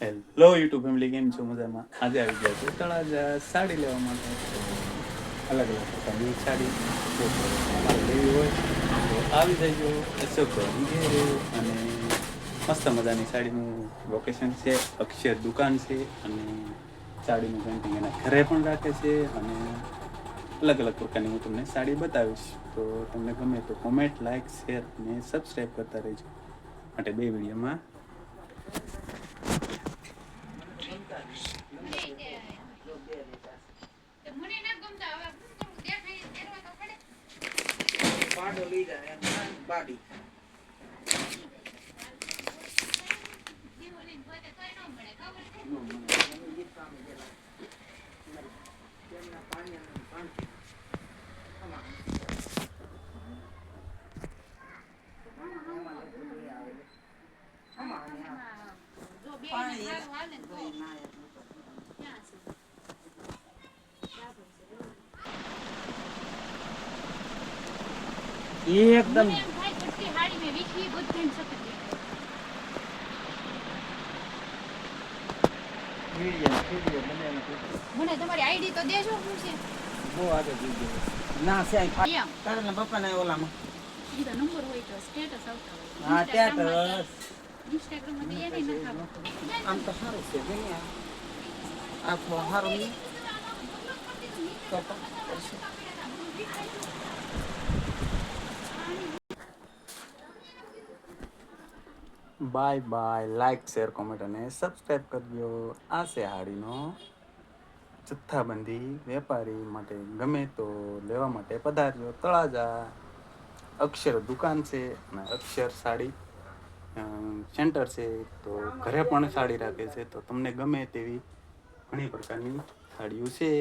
Hello YouTube family, કેમ છો? મજામાં. આજે આવી ગયા છે તળાજા. સાડી લેવા માટે. અલગ અલગ પ્રકારની સાડી. લેવી હોય. તો આવી જજો. અશોક ઘેરે. અને મસ્ત મજાની સાડીનું લોકેશન છે. અક્ષર દુકાન છે. અને સાડીનું પેન્ટિંગ એના ઘરે પણ રાખે છે. અને અલગ અલગ પ્રકારની હું તમને સાડી બતાવીશ. તો તમને ગમે તો કોમેન્ટ લાઇક શેર અને સબસ્ક્રાઈબ કરતા રહેજો. માટે બે વિડીયોમાં મને ના ગમતા હવે શું કરું દેખાય પહેરવા તો પડે પાડો લઈ જાય બાડી છે જો પાણી સારું હાલે ને તો ક્યાં છે એકદમ મને એમ થાય કેટલી હાડી મેં વીખી બધાને સખત દેખાય. મીડિયમ મીડિયમ બને એનો મને તમારી આઈડી તો દેજો શું છે. બહુ આગળ જઈ ગયો. ના છે તારા પપ્પા ના ઓલામાં. ઈ તો નંબર હોય તો સ્ટેટસ આવતા હોય. હા નથી આમ તો સારું છે જોને આ. આ તો સારું નહીં તો પણ bye bye like share comment અને સબસ્ક્રાઈબ કરજો. આ હાડીનો જથ્થાબંધી વેપારી માટે ગમે તો લેવા માટે પધારજો. તળાજા અક્ષર દુકાન છે અને અક્ષર સાડી સેન્ટર છે. તો ઘરે પણ સાડી રાખે છે. તો તમને ગમે તેવી ઘણી પ્રકારની સાડીઓ છે.